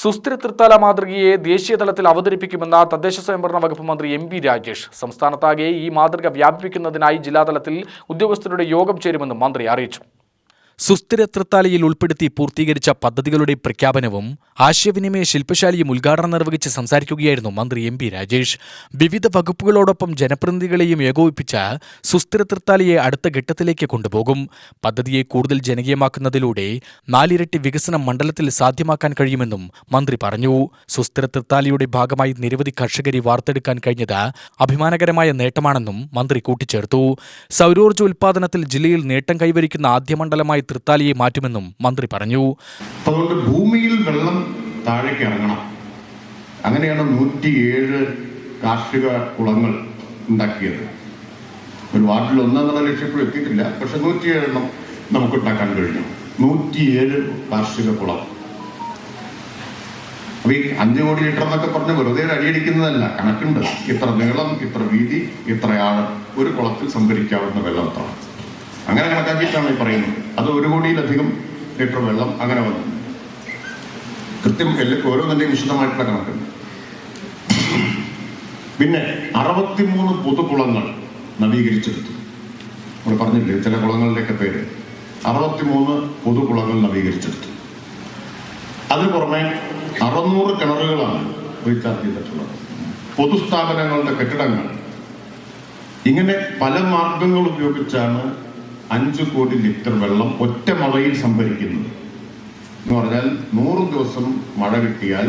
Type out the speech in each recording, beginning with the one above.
സുസ്ഥിര തൃത്താല മാതൃകയെ ദേശീയ തലത്തിൽ അവതരിപ്പിക്കുമെന്ന തദ്ദേശ സ്വയംഭരണ വകുപ്പ് മന്ത്രി എം പി രാജേഷ്. സംസ്ഥാനത്താകെ ഈ മാതൃക വ്യാപിപ്പിക്കുന്നതിനായി ജില്ലാതലത്തിൽ ഉദ്യോഗസ്ഥരുടെ യോഗം ചേരുമെന്നും മന്ത്രി അറിയിച്ചു. സുസ്ഥിര തൃത്താലയിൽ ഉൾപ്പെടുത്തി പൂർത്തീകരിച്ച പദ്ധതികളുടെ പ്രഖ്യാപനവും ആശയവിനിമയ ശില്പശാലയും ഉദ്ഘാടനം നിർവഹിച്ച് സംസാരിക്കുകയായിരുന്നു മന്ത്രി എം പി രാജേഷ്. വിവിധ വകുപ്പുകളോടൊപ്പം ജനപ്രതിനിധികളെയും ഏകോപിപ്പിച്ച സുസ്ഥിര തൃത്താലയെ അടുത്ത ഘട്ടത്തിലേക്ക് കൊണ്ടുപോകും. പദ്ധതിയെ കൂടുതൽ ജനകീയമാക്കുന്നതിലൂടെ നാലിരട്ടി വികസനം മണ്ഡലത്തിൽ സാധ്യമാക്കാൻ കഴിയുമെന്നും മന്ത്രി പറഞ്ഞു. സുസ്ഥിര തൃത്താലയുടെ ഭാഗമായി നിരവധി കർഷകരെ വാർത്തെടുക്കാൻ കഴിഞ്ഞത് അഭിമാനകരമായ നേട്ടമാണെന്നും മന്ത്രി കൂട്ടിച്ചേർത്തു. സൗരോർജ ഉൽപ്പാദനത്തിൽ ജില്ലയിൽ നേട്ടം കൈവരിക്കുന്ന ആദ്യ മണ്ഡലമായി തൃത്താലയെ മാറ്റുമെന്നും മന്ത്രി പറഞ്ഞു. അതുകൊണ്ട് ഭൂമിയിൽ വെള്ളം താഴേക്ക് ഇറങ്ങണം. അങ്ങനെയാണ് നൂറ്റിയേഴ് കാർഷിക കുളങ്ങൾ ഉണ്ടാക്കിയത്. ഒരു വാർഡിൽ ഒന്നെന്നുള്ള ലക്ഷ്യത്തിൽ എത്തിയിട്ടില്ല. പക്ഷെ നൂറ്റിയേഴെണ്ണം നമുക്ക് ഉണ്ടാക്കാൻ കഴിഞ്ഞു. നൂറ്റിയേഴ് കാർഷിക കുളം. അപ്പൊ ഈ അഞ്ച് കോടി ലിറ്റർ എന്നൊക്കെ പറഞ്ഞ് വെറുതെ അടിയടിക്കുന്നതല്ല. കണക്കുണ്ട്. ഇത്ര നീളം ഇത്ര വീതി ഇത്ര ആഴം ഒരു കുളത്തിൽ സംഭരിക്കാവുന്ന വെള്ളം അങ്ങനെ കണക്കാക്കിയിട്ടാണ് ഈ പറയുന്നത്. അത് ഒരു കോടിയിലധികം ലിറ്റർ വെള്ളം അങ്ങനെ വന്നു. കൃത്യം എല്ലാ ഓരോന്നിന്റെയും വിശദമായിട്ടുള്ള കണക്ക്. പിന്നെ അറുപത്തിമൂന്ന് പൊതുകുളങ്ങൾ നവീകരിച്ചെടുത്തു. നമ്മൾ പറഞ്ഞില്ലേ ചില കുളങ്ങളുടെയൊക്കെ പേര്. അറുപത്തിമൂന്ന് പൊതുകുളങ്ങൾ നവീകരിച്ചെടുത്തു. അതിന് പുറമെ അറുന്നൂറ് കിണറുകളാണ് റീചാർജ് ചെയ്തിട്ടുള്ളത്. പൊതുസ്ഥാപനങ്ങളുടെ കെട്ടിടങ്ങൾ. ഇങ്ങനെ പല മാർഗങ്ങൾ ഉപയോഗിച്ചാണ് അഞ്ച് കോടി ലിറ്റർ വെള്ളം ഒറ്റ മഴയിൽ സംഭരിക്കുന്നത്. എന്ന് പറഞ്ഞാൽ നൂറ് ദിവസം മഴ കിട്ടിയാൽ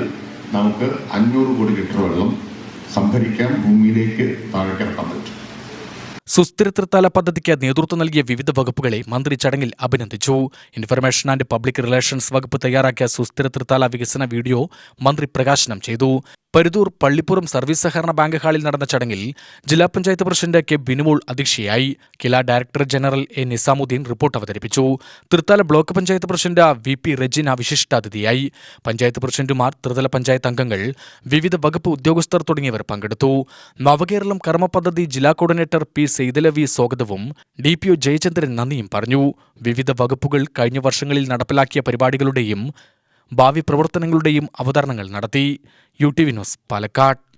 നമുക്ക് അഞ്ഞൂറ് കോടി ലിറ്റർ വെള്ളം സംഭരിക്കാൻ ഭൂമിയിലേക്ക് താഴേക്കിറക്കാൻ പറ്റും. സുസ്ഥിര തൃത്താല പദ്ധതിക്ക് നേതൃത്വം നൽകിയ വിവിധ വകുപ്പുകളെ മന്ത്രി ചടങ്ങിൽ അഭിനന്ദിച്ചു. ഇൻഫർമേഷൻ ആൻഡ് പബ്ലിക് റിലേഷൻസ് വകുപ്പ് തയ്യാറാക്കിയ സുസ്ഥിര തൃത്താല വികസന വീഡിയോ മന്ത്രി പ്രകാശനം ചെയ്തു. പരുതൂർ പള്ളിപ്പുറം സർവീസ് സഹകരണ ബാങ്ക് ഹാളിൽ നടന്ന ചടങ്ങിൽ ജില്ലാ പഞ്ചായത്ത് പ്രസിഡന്റ് കെ ബിനുമോൾ അധ്യക്ഷയായി Kila director general A Nizamuddin report അവതരിപ്പിച്ചു. Thrithala block panchayat president V P Regina വിശിഷ്ടാതിഥിയായി. Panchayat പ്രസിഡന്റുമാർ ത്രിതല പഞ്ചായത്ത് അംഗങ്ങൾ വിവിധ വകുപ്പ് ഉദ്യോഗസ്ഥർ തുടങ്ങിയവർ പങ്കെടുത്തു. നവകേരളം കർമ്മ പദ്ധതി ജില്ലാ കോർഡിനേറ്റർ പി സെയ്തലവി സ്വാഗതവും ഡി പി ഒ ജയചന്ദ്രൻ നന്ദിയും പറഞ്ഞു. വിവിധ വകുപ്പുകൾ കഴിഞ്ഞ വർഷങ്ങളിൽ നടപ്പിലാക്കിയ പരിപാടികളുടെയും ഭാവി പ്രവർത്തനങ്ങളുടെയും അവതരണങ്ങൾ നടത്തി. U T V news Palakkad.